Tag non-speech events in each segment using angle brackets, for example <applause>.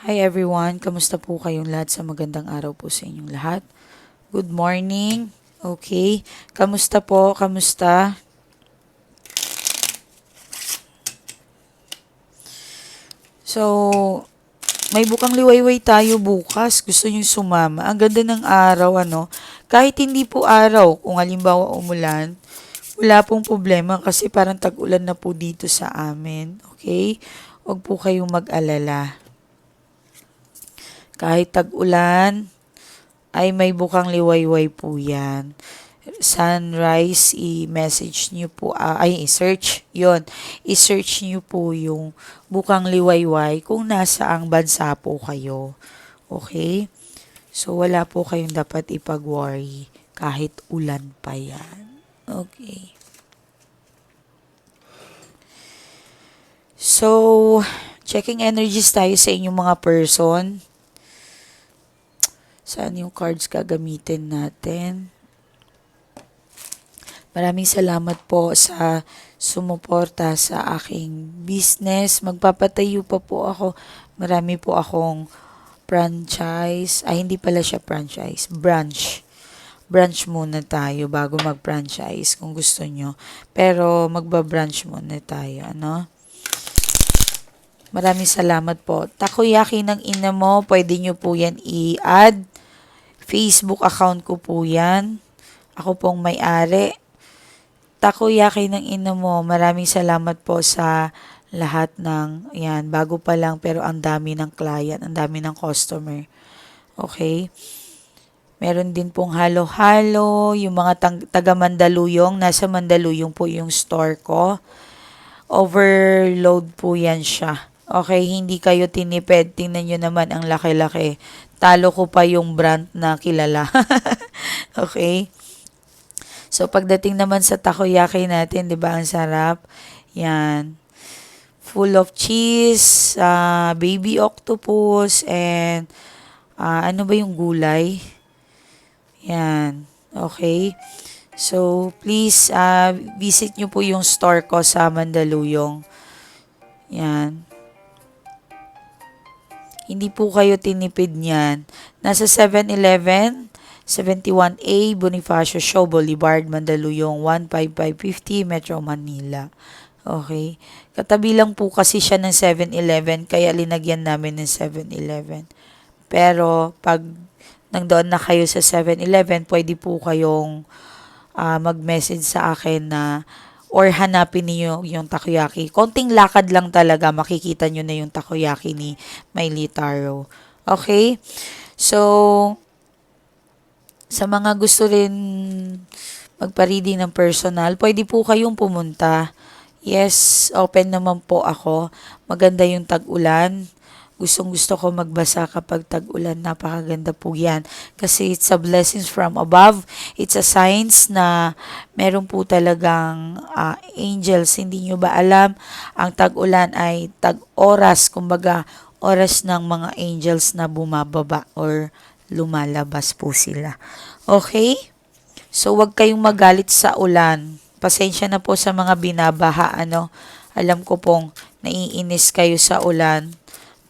Hi everyone, kamusta po kayong lahat sa magandang araw po sa inyong lahat? Good morning. Okay. Kamusta po? Kamusta? So, may bukang liwayway tayo bukas. Gusto nyo sumama. Ang ganda ng araw, ano? Kahit hindi po araw, kung halimbawa umulan, wala pong problema kasi parang tag-ulan na po dito sa amin. Okay? Huwag po kayong mag-alala. Kahit tag-ulan, ay may bukang liwayway po yan. Sunrise, i-message nyo po, ah, ay, i-search, yon I-search nyo po yung bukang liwayway kung nasaang bansa po kayo. Okay? So, wala po kayong dapat ipag-worry kahit ulan pa yan. Okay. So, checking energies tayo sa inyong mga person. Saan yung cards gagamitin natin? Maraming salamat po sa sumuporta sa aking business. Magpapatayo pa po ako. Marami po akong franchise. Ay, hindi pala siya franchise. Branch. Branch muna tayo bago mag-franchise kung gusto nyo. Pero magba-branch muna tayo. Ano? Maraming salamat po. Takoyaki ng ina mo, pwede nyo po yan i-add. Facebook account ko po yan. Ako pong may-ari. Takoyaki ng ina mo, maraming salamat po sa lahat ng, yan, bago pa lang pero ang dami ng client, ang dami ng customer. Okay? Meron din pong halo-halo, yung mga taga Mandaluyong, nasa Mandaluyong po yung store ko. Overload po yan siya. Okay, hindi kayo tinipid. Tingnan nyo naman ang laki-laki. Talo ko pa yung brand na kilala. <laughs> okay? So, pagdating naman sa takoyaki natin, di ba, ang sarap. Yan. Full of cheese, ah, baby octopus, and ah, ano ba yung gulay? Yan. Okay. So, please, ah, visit nyo po yung store ko sa Mandaluyong. Yan. Hindi po kayo tinipid niyan. Nasa 7-Eleven, 71A Bonifacio Show Boulevard, Mandaluyong, 15550 Metro Manila. Okay. Katabi lang po kasi siya ng 7-Eleven, kaya linagyan namin ng 7-Eleven. Pero, pag nangdoon na kayo sa 7-Eleven, pwede po kayong ah, mag-message sa akin na or hanapin niyo yung takoyaki. Konting lakad lang talaga, makikita nyo na yung takoyaki ni Miley Taro. Okay? So, sa mga gusto rin magpa-reading ng personal, pwede po kayong pumunta. Yes, open naman po ako. Maganda yung tag-ulan. Gustong gusto ko magbasa kapag tag-ulan. Napakaganda po yan. Kasi it's a blessings from above. It's a signs na meron po talagang ah, angels. Hindi nyo ba alam? Ang tag-ulan ay tag-oras. Kumbaga, oras ng mga angels na bumababa or lumalabas po sila. Okay? So, wag kayong magalit sa ulan. Pasensya na po sa mga binabaha, ano. Alam ko pong naiinis kayo sa ulan.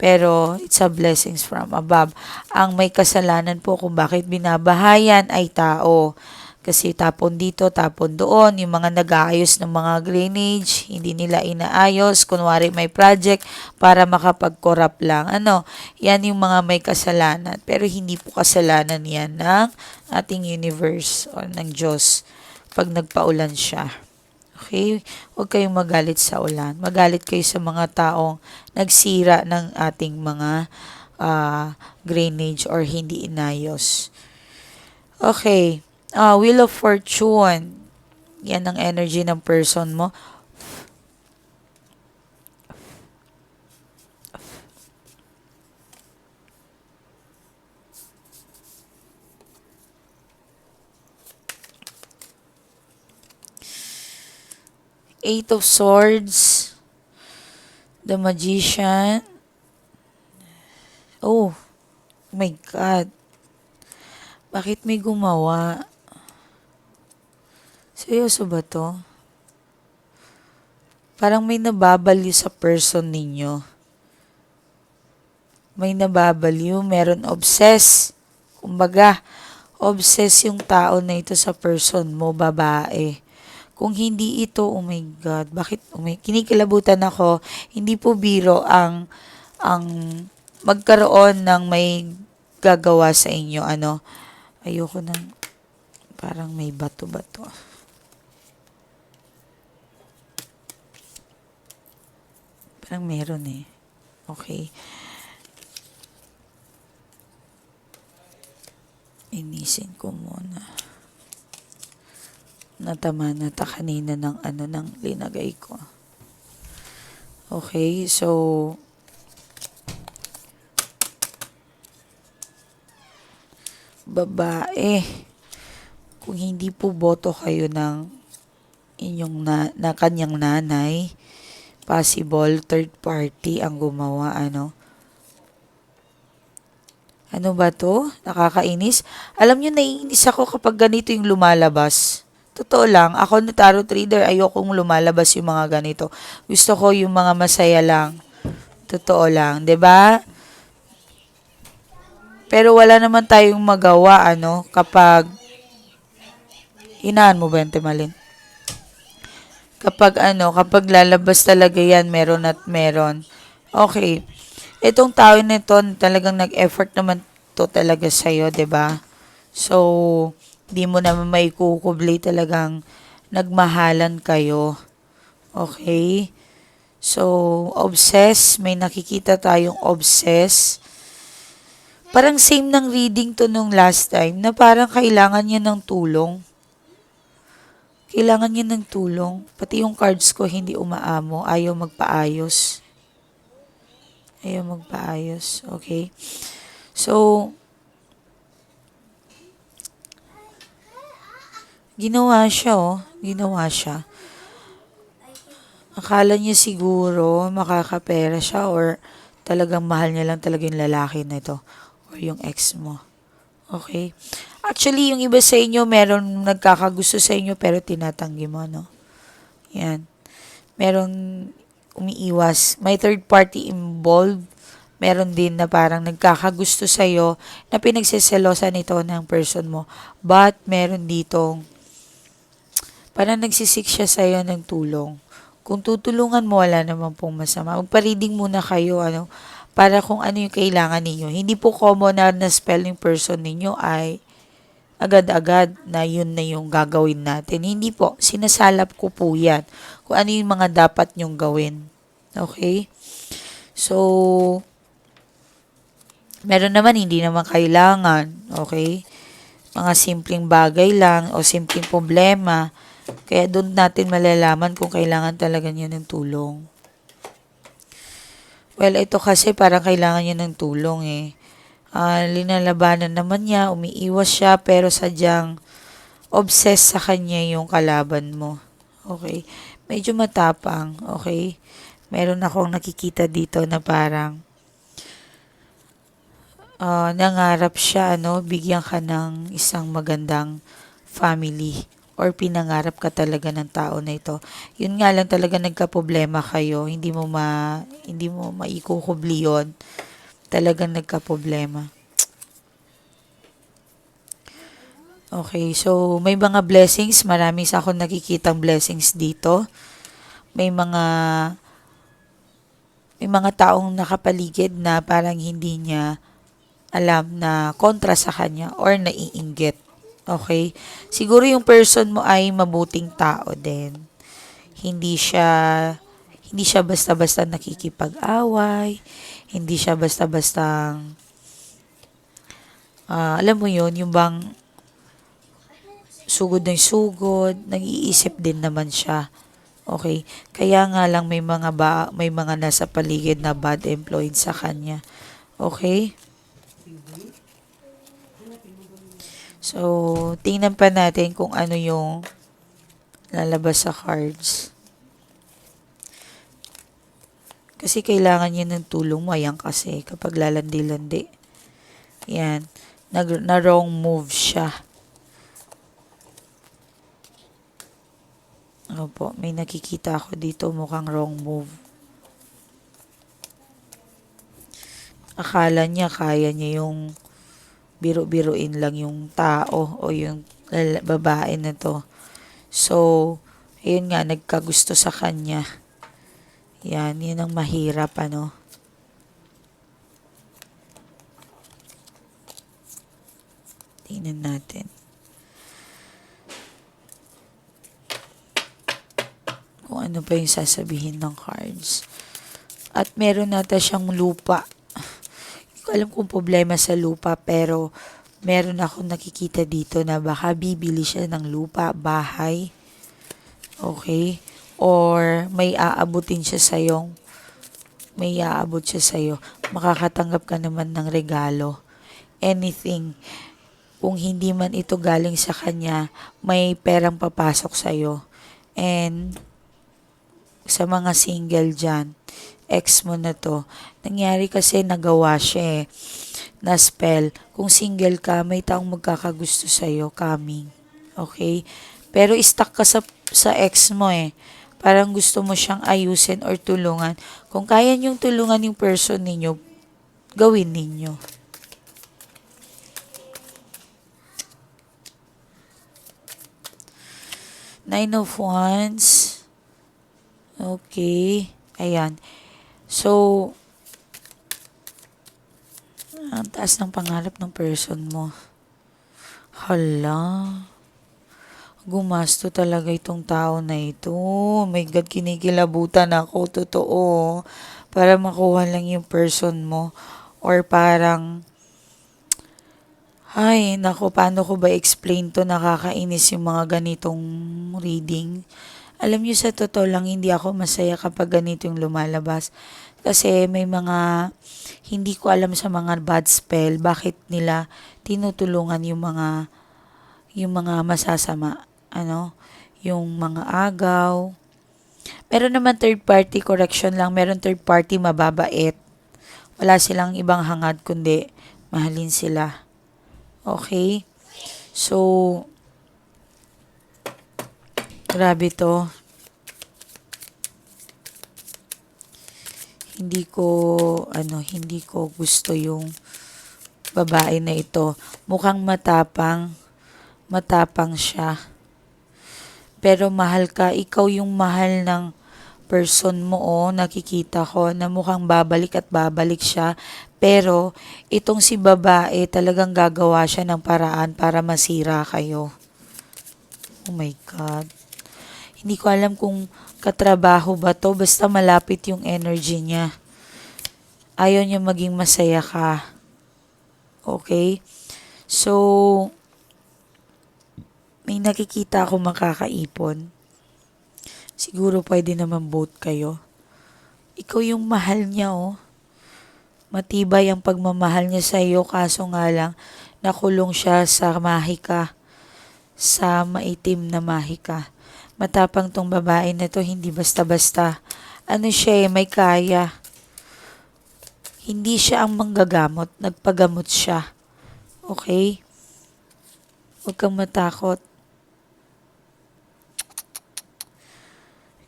Pero, it's a blessings from above. Ang may kasalanan po kung bakit binabahayan ay tao. Kasi tapon dito, tapon doon. Yung mga nag-aayos ng mga drainage, hindi nila inaayos. Kunwari may project para makapag-corrupt lang. Ano, yan yung mga may kasalanan. Pero hindi po kasalanan yan ng ating universe o ng Diyos pag nagpaulan siya. Okay? Huwag kayong magalit sa ulan. Magalit kayo sa mga taong nagsira ng ating mga ah, drainage or hindi inayos. Okay. Ah, Wheel of Fortune. Yan ang energy ng person mo. Eight of Swords. The Magician. Oh, my God. Bakit may gumawa? Seryoso ba to? Parang may nababali sa person ninyo. may nababaliw, meron obsess. Kumbaga, obsess yung tao na ito sa person mo, babae. Kung hindi ito, oh my God, bakit, oh my, kinikilabutan ako, hindi po biro ang, ang magkaroon ng may gagawa sa inyo, ano, ayoko ng, parang may bato-bato. Parang meron eh. Okay. Inisin ko muna. Natama na ta kanina ng ano ng linagay ko. Okay, so babae. Kung hindi po boto kayo ng inyong na, na kanyang nanay, possible third party ang gumawa ano ano ba to? Nakakainis. Alam nyo, naiinis ako kapag ganito yung lumalabas. Totoo lang, ako na tarot reader, ayokong lumalabas yung mga ganito. Gusto ko yung mga masaya lang. Totoo lang, 'di ba? Pero wala naman tayong magawa, ano, kapag Hinaan mo ba Timalin? Kapag ano, kapag lalabas talaga yan, meron at meron. Okay. Itong tao na ito, talagang nag-effort naman to talaga sa'yo, ba? So, di mo naman may kukubli talagang nagmahalan kayo. Okay? So, obsess, may nakikita tayong obsess. Parang same ng reading to nung last time na parang kailangan niya ng tulong. Kailangan niya ng tulong. Pati yung cards ko hindi umaamo. Ayaw magpaayos. Ayaw magpaayos. Okay? So, ginawa siya, oh. Ginawa siya. Akala niya siguro makakapera siya or talagang mahal niya lang talaga yung lalaki na ito or yung ex mo. Okay? Actually, yung iba sa inyo, meron nagkakagusto sa inyo pero tinatanggi mo, no? Yan. Meron umiiwas. May third party involved. Meron din na parang nagkakagusto sa'yo na pinagsiselosan ito ng person mo. But, meron ditong parang nagsisik siya sa'yo ng tulong. Kung tutulungan mo, wala naman pong masama. Magpa-reading muna kayo, ano, para kung ano yung kailangan ninyo. Hindi po common na na spelling person ninyo ay agad-agad na yun na yung gagawin natin. Hindi po, sinasalap ko po yan. Kung ano yung mga dapat nyong gawin. Okay? So, meron naman, hindi naman kailangan. Okay? Mga simpleng bagay lang o simpleng problema. Kaya doon natin malalaman kung kailangan talaga niya ng tulong. Well, ito kasi parang kailangan niya ng tulong eh. Uh, linalabanan naman niya, umiiwas siya, pero sadyang obsessed sa kanya yung kalaban mo. Okay? Medyo matapang, okay? Meron akong nakikita dito na parang uh, nangarap siya, ano, bigyan ka ng isang magandang family or pinangarap ka talaga ng tao na ito. Yun nga lang talaga nagka-problema kayo, hindi mo ma hindi mo maikukubli yun. Talagang nagka-problema. Okay, so may mga blessings, marami sa ako nakikitang blessings dito. May mga may mga taong nakapaligid na parang hindi niya alam na kontra sa kanya or naiinggit. Okay? Siguro yung person mo ay mabuting tao din. Hindi siya hindi siya basta-basta nakikipag-away, hindi siya basta-basta uh, alam mo yon yung bang sugod ng sugod, nag-iisip din naman siya. Okay? Kaya nga lang may mga ba, may mga nasa paligid na bad influence sa kanya. Okay? So, tingnan pa natin kung ano yung lalabas sa cards. Kasi kailangan niya ng tulong mo. Ayan kasi, kapag lalandi-landi. Yan. Nag, na wrong move siya. Opo, may nakikita ako dito mukhang wrong move. akala niya kaya niya yung biro-biruin lang yung tao o yung babae na to. So, ayun nga, nagkagusto sa kanya. Yan, yun ang mahirap, ano. Tingnan natin. Kung ano pa yung sasabihin ng cards. At meron nata siyang lupa. Ko alam kung problema sa lupa, pero meron akong nakikita dito na baka bibili siya ng lupa, bahay. Okay? Or may aabutin siya sa'yong may aabot siya sa'yo. Makakatanggap ka naman ng regalo. Anything. Kung hindi man ito galing sa kanya, may perang papasok sa'yo. And sa mga single dyan, ex mo na to, nangyari kasi nagawa siya eh, na spell. Kung single ka, may taong magkakagusto sa'yo, coming. Okay? Pero stuck ka sa, sa ex mo eh. Parang gusto mo siyang ayusin or tulungan. Kung kaya niyong tulungan yung person ninyo, gawin ninyo. Nine of Wands. Okay. Ayan. So, ang taas ng pangarap ng person mo. Hala. Gumasto talaga itong tao na ito. Oh my God, kinikilabutan ako. Totoo. Para makuha lang yung person mo. Or parang, ay, nako, paano ko ba explain to? Nakakainis yung mga ganitong reading. Alam niyo sa totoo lang, hindi ako masaya kapag ganito yung lumalabas. Kasi may mga hindi ko alam sa mga bad spell, bakit nila tinutulungan yung mga yung mga masasama, ano, yung mga agaw. Meron naman third party correction lang, meron third party mababait. Wala silang ibang hangad kundi mahalin sila. Okay? So, grabe to. Hindi ko, ano, hindi ko gusto yung babae na ito. Mukhang matapang, matapang siya. Pero mahal ka, ikaw yung mahal ng person mo, oh, nakikita ko na mukhang babalik at babalik siya. Pero, itong si babae, talagang gagawa siya ng paraan para masira kayo. Oh my God. Hindi ko alam kung katrabaho ba to, basta malapit yung energy niya. Ayaw niya maging masaya ka. Okay? So, may nakikita ako makakaipon. Siguro pwede naman both kayo. Ikaw yung mahal niya, oh. Matibay ang pagmamahal niya sa iyo, kaso nga lang, nakulong siya sa mahika. Sa maitim na mahika. Matapang tong babae na to, hindi basta-basta. Ano siya eh, may kaya. Hindi siya ang manggagamot, nagpagamot siya. Okay? Huwag kang matakot.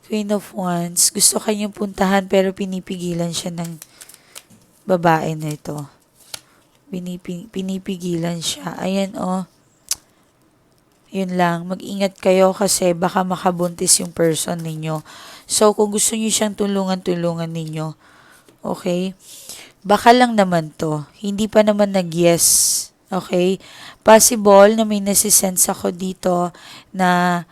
Queen of Wands, gusto kanyang puntahan pero pinipigilan siya ng babae na ito. Pinipi, pinipigilan siya. Ayan oh. Yun lang, mag-ingat kayo kasi baka makabuntis yung person ninyo. So, kung gusto niyo siyang tulungan-tulungan ninyo, okay? Baka lang naman to. Hindi pa naman nag-yes. Okay? Possible na may nasisense ako dito na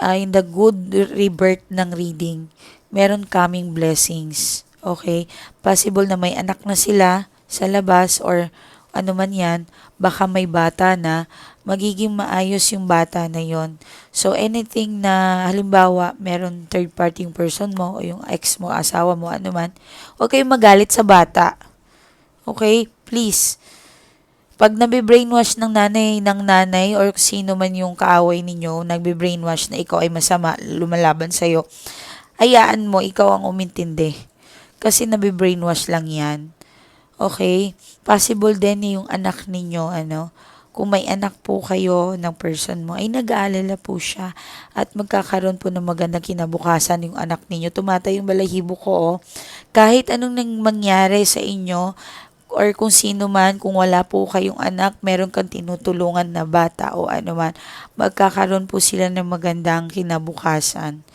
uh, in the good rebirth ng reading, meron coming blessings. Okay? Possible na may anak na sila sa labas or ano man yan, baka may bata na, magiging maayos yung bata na yon. So, anything na, halimbawa, meron third party person mo, o yung ex mo, asawa mo, ano man, huwag kayong magalit sa bata. Okay? Please. Pag nabibrainwash ng nanay, ng nanay, or sino man yung kaaway ninyo, nagbe-brainwash na ikaw ay masama, lumalaban sa'yo, hayaan mo, ikaw ang umintindi. Kasi nabibrainwash lang yan. Okay? Possible din yung anak ninyo, ano, kung may anak po kayo ng person mo, ay nag-aalala po siya at magkakaroon po ng magandang kinabukasan yung anak ninyo. Tumatay yung balahibo ko, oh. kahit anong nang mangyari sa inyo, or kung sino man, kung wala po kayong anak, meron kang tinutulungan na bata o ano man, magkakaroon po sila ng magandang kinabukasan.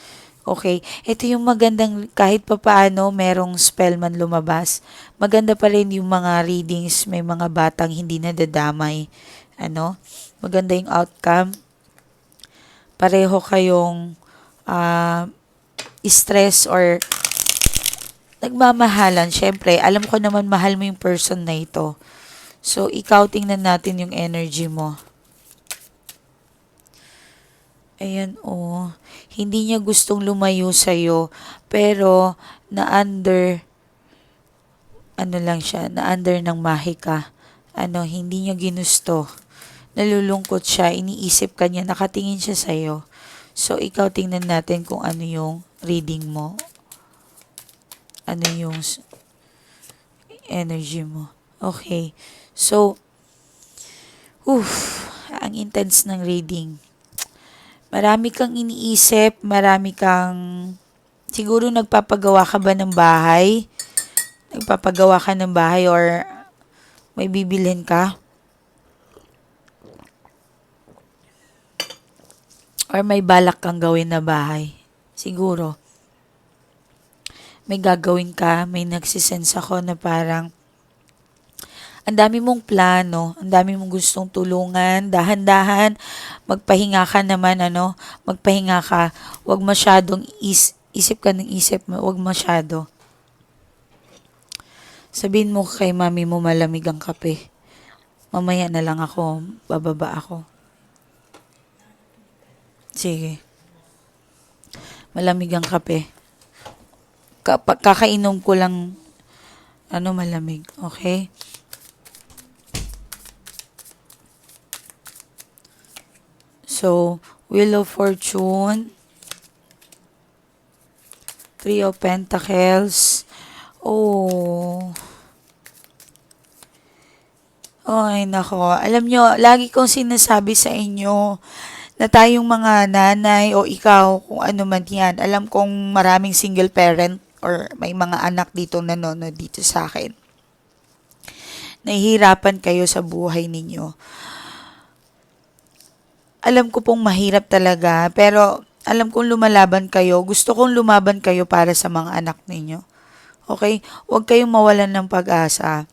Okay, ito yung magandang kahit papaano merong spell man lumabas. Maganda pa rin yung mga readings, may mga batang hindi nadadamay. Ano? Maganda yung outcome. Pareho kayong ah, stress or nagmamahalan. Syempre, alam ko naman mahal mo yung person na ito. So, ikaw tingnan natin yung energy mo. Ayan, oh. Hindi niya gustong lumayo sa'yo, pero na-under, ano lang siya, na-under ng mahika. Ano, hindi niya ginusto. Nalulungkot siya, iniisip ka niya, nakatingin siya sa'yo. So, ikaw tingnan natin kung ano yung reading mo. Ano yung energy mo. Okay. So, uff, ang intense ng reading marami kang iniisip, marami kang, siguro nagpapagawa ka ba ng bahay? Nagpapagawa ka ng bahay or may bibilhin ka? Or may balak kang gawin na bahay? Siguro. May gagawin ka, may nagsisens ako na parang, ang dami mong plano, ang dami mong gustong tulungan, dahan-dahan, magpahinga ka naman, ano, magpahinga ka, wag masyadong is, isip ka ng isip, wag masyado. Sabihin mo kay mami mo malamig ang kape. Mamaya na lang ako, bababa ako. Sige. Malamig ang kape. Kapa- kakainom ko lang, ano, malamig. Okay? So, Wheel of Fortune, Three of Pentacles. Oh. Ay, nako. Alam nyo, lagi kong sinasabi sa inyo na tayong mga nanay o ikaw, kung ano man yan, alam kong maraming single parent or may mga anak dito nanonood dito sa akin. Nahihirapan kayo sa buhay ninyo alam ko pong mahirap talaga, pero alam kong lumalaban kayo. Gusto kong lumaban kayo para sa mga anak ninyo. Okay? Huwag kayong mawalan ng pag-asa.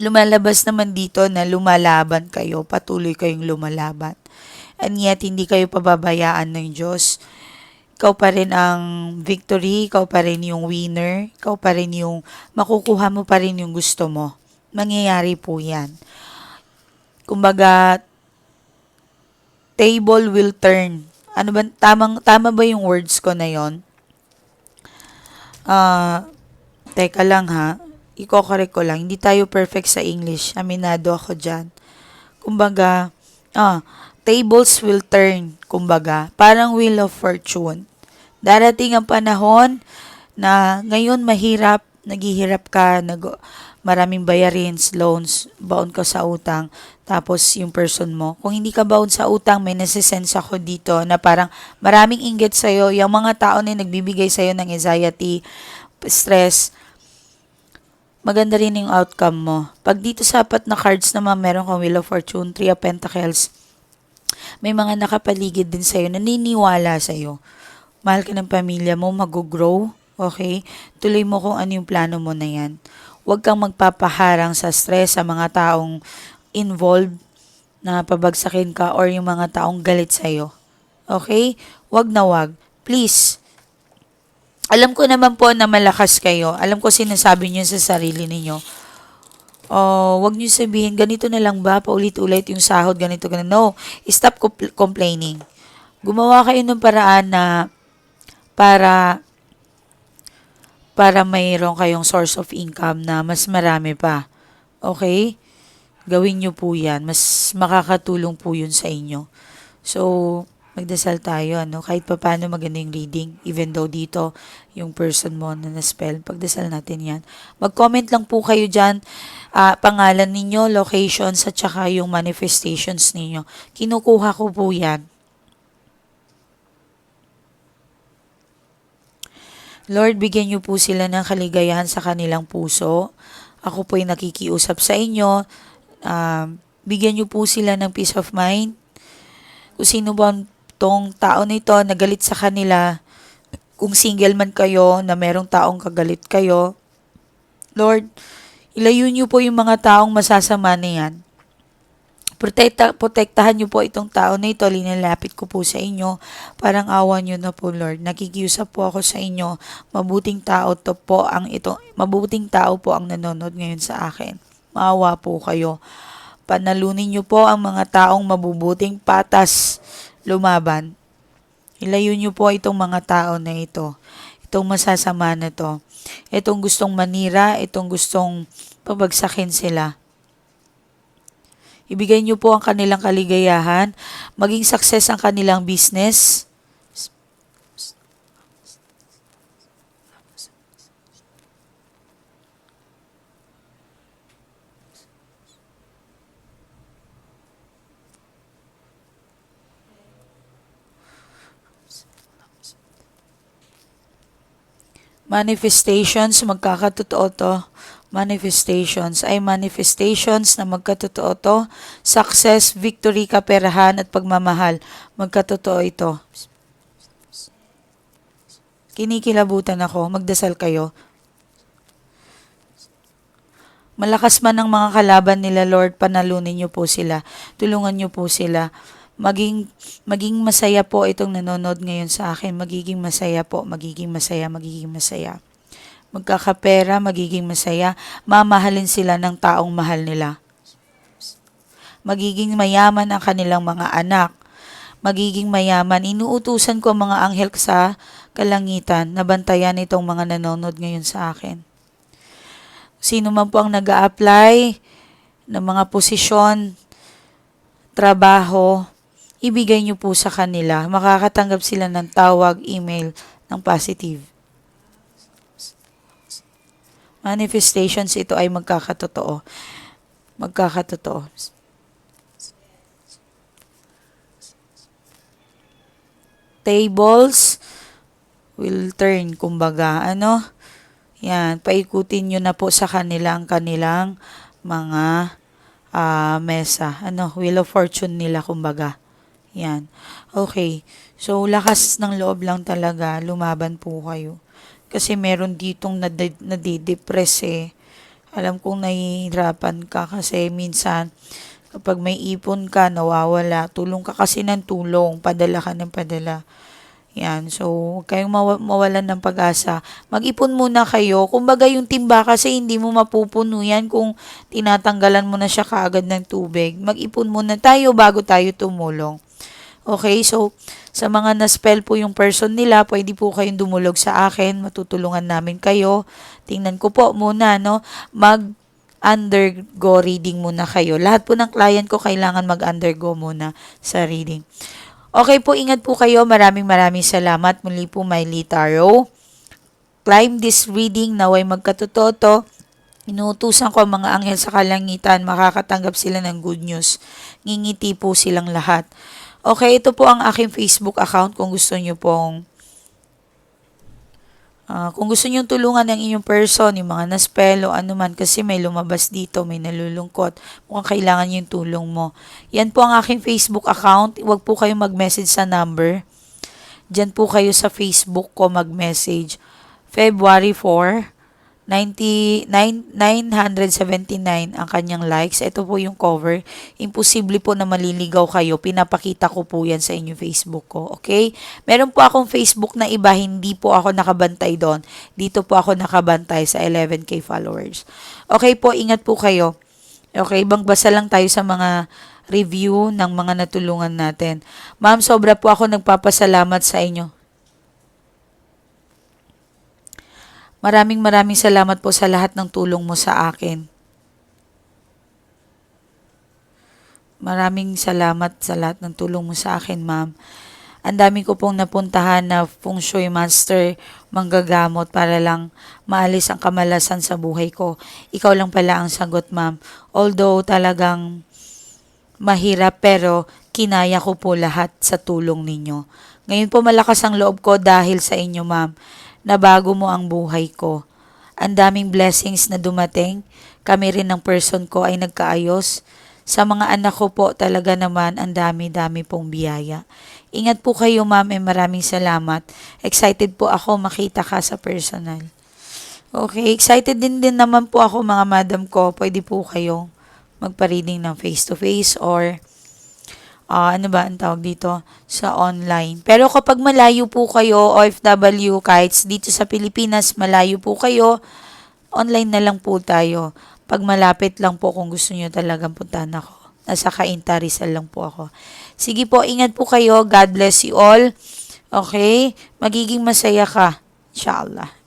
Lumalabas naman dito na lumalaban kayo, patuloy kayong lumalaban. And yet, hindi kayo pababayaan ng Diyos. Ikaw pa rin ang victory, ikaw pa rin yung winner, ikaw pa rin yung makukuha mo pa rin yung gusto mo. Mangyayari po yan. Kumbaga, table will turn. Ano ba, tamang, tama ba yung words ko na yon? Ah, teka lang ha. Iko-correct ko lang. Hindi tayo perfect sa English. Aminado ako dyan. Kumbaga, ah, tables will turn. Kumbaga, parang wheel of fortune. Darating ang panahon na ngayon mahirap, naghihirap ka, nag, maraming bayarin, loans, baon ka sa utang, tapos yung person mo. Kung hindi ka baon sa utang, may nasisense ako dito na parang maraming inggit sa'yo, yung mga tao na nagbibigay sa'yo ng anxiety, stress, maganda rin yung outcome mo. Pag dito sa apat na cards naman, meron kang Wheel of Fortune, Three of Pentacles, may mga nakapaligid din sa'yo, naniniwala sa'yo. Mahal ka ng pamilya mo, mag-grow, okay? Tuloy mo kung ano yung plano mo na yan. Huwag kang magpapaharang sa stress sa mga taong involved na pabagsakin ka or yung mga taong galit sa'yo. Okay? Huwag na wag. Please. Alam ko naman po na malakas kayo. Alam ko sinasabi niyo sa sarili ninyo. Oh, wag niyo sabihin ganito na lang ba paulit-ulit yung sahod ganito ganito. No, stop compl- complaining. Gumawa kayo ng paraan na para para mayroon kayong source of income na mas marami pa. Okay? Gawin nyo po yan. Mas makakatulong po yun sa inyo. So, magdasal tayo, ano? Kahit pa paano maganda yung reading, even though dito, yung person mo na na-spell, pagdasal natin yan. Mag-comment lang po kayo dyan, ah, pangalan ninyo, locations, at saka yung manifestations ninyo. Kinukuha ko po yan. Lord, bigyan niyo po sila ng kaligayahan sa kanilang puso. Ako po ay nakikiusap sa inyo. Um, bigyan niyo po sila ng peace of mind. Kung sino ba tong tao na ito na galit sa kanila, kung single man kayo, na merong taong kagalit kayo, Lord, ilayo niyo po yung mga taong masasama na yan. Protekta, protektahan niyo po itong tao na ito. Linalapit ko po sa inyo. Parang awa niyo na po, Lord. Nakikiusap po ako sa inyo. Mabuting tao to po ang ito. Mabuting tao po ang nanonood ngayon sa akin. Maawa po kayo. Panalunin niyo po ang mga taong mabubuting patas lumaban. Ilayo niyo po itong mga tao na ito. Itong masasama na to. Itong gustong manira, itong gustong pabagsakin sila. Ibigay niyo po ang kanilang kaligayahan, maging success ang kanilang business. Manifestations, magkakatotoo to. Manifestations ay manifestations na magkatotoo to. Success, victory, kaperahan at pagmamahal. Magkatotoo ito. Kinikilabutan ako. Magdasal kayo. Malakas man ang mga kalaban nila, Lord, panalunin niyo po sila. Tulungan niyo po sila. Maging, maging masaya po itong nanonood ngayon sa akin. Magiging masaya po. Magiging masaya. Magiging masaya magkakapera, magiging masaya, mamahalin sila ng taong mahal nila. Magiging mayaman ang kanilang mga anak. Magiging mayaman. Inuutusan ko ang mga anghel sa kalangitan na bantayan itong mga nanonood ngayon sa akin. Sino man po ang nag apply ng mga posisyon, trabaho, ibigay niyo po sa kanila. Makakatanggap sila ng tawag, email ng positive. Manifestations ito ay magkakatotoo. Magkakatotoo. Tables will turn, kumbaga, ano? Yan, paikutin nyo na po sa kanilang kanilang mga uh, mesa. Ano, Wheel of Fortune nila, kumbaga. Yan. Okay. So, lakas ng loob lang talaga. Lumaban po kayo. Kasi meron ditong nade- nadidepress eh. Alam kong nahihirapan ka kasi minsan kapag may ipon ka, nawawala. Tulong ka kasi ng tulong. Padala ka ng padala. Yan. So, huwag kayong maw- mawalan ng pag-asa. Mag-ipon muna kayo. Kumbaga yung timba kasi hindi mo mapupuno yan kung tinatanggalan mo na siya kaagad ng tubig. Mag-ipon muna tayo bago tayo tumulong. Okay, so sa mga na-spell po yung person nila, pwede po kayong dumulog sa akin, matutulungan namin kayo. Tingnan ko po muna, no, mag undergo reading muna kayo. Lahat po ng client ko kailangan mag-undergo muna sa reading. Okay po, ingat po kayo. Maraming maraming salamat. Muli po, Miley Tarot. Climb this reading, naway magkatotoo to. Inuutusan ko ang mga anghel sa kalangitan, makakatanggap sila ng good news. Ngingiti po silang lahat. Okay, ito po ang aking Facebook account kung gusto niyo pong Uh, kung gusto niyo tulungan ng inyong person, yung mga naspell o ano man, kasi may lumabas dito, may nalulungkot, mukhang kailangan yung tulong mo. Yan po ang aking Facebook account. Huwag po kayo mag-message sa number. Diyan po kayo sa Facebook ko mag-message. February 4, 99, 979 ang kanyang likes. Ito po yung cover. Imposible po na maliligaw kayo. Pinapakita ko po yan sa inyong Facebook ko. Okay? Meron po akong Facebook na iba. Hindi po ako nakabantay doon. Dito po ako nakabantay sa 11k followers. Okay po, ingat po kayo. Okay, bang basa lang tayo sa mga review ng mga natulungan natin. Ma'am, sobra po ako nagpapasalamat sa inyo. Maraming maraming salamat po sa lahat ng tulong mo sa akin. Maraming salamat sa lahat ng tulong mo sa akin, ma'am. Ang dami ko pong napuntahan na feng shui master manggagamot para lang maalis ang kamalasan sa buhay ko. Ikaw lang pala ang sagot, ma'am. Although talagang mahirap pero kinaya ko po lahat sa tulong ninyo. Ngayon po malakas ang loob ko dahil sa inyo, ma'am nabago mo ang buhay ko. Ang daming blessings na dumating. Kami rin ng person ko ay nagkaayos. Sa mga anak ko po talaga naman ang dami-dami pong biyaya. Ingat po kayo ma'am and maraming salamat. Excited po ako makita ka sa personal. Okay, excited din din naman po ako mga madam ko. Pwede po kayo magpa-reading ng face-to-face or ah, ano ba ang tawag dito sa online. Pero kapag malayo po kayo, OFW, kahit dito sa Pilipinas, malayo po kayo, online na lang po tayo. Pag malapit lang po kung gusto nyo talagang puntahan ako. Nasa Cainta Rizal lang po ako. Sige po, ingat po kayo. God bless you all. Okay? Magiging masaya ka. Inshallah.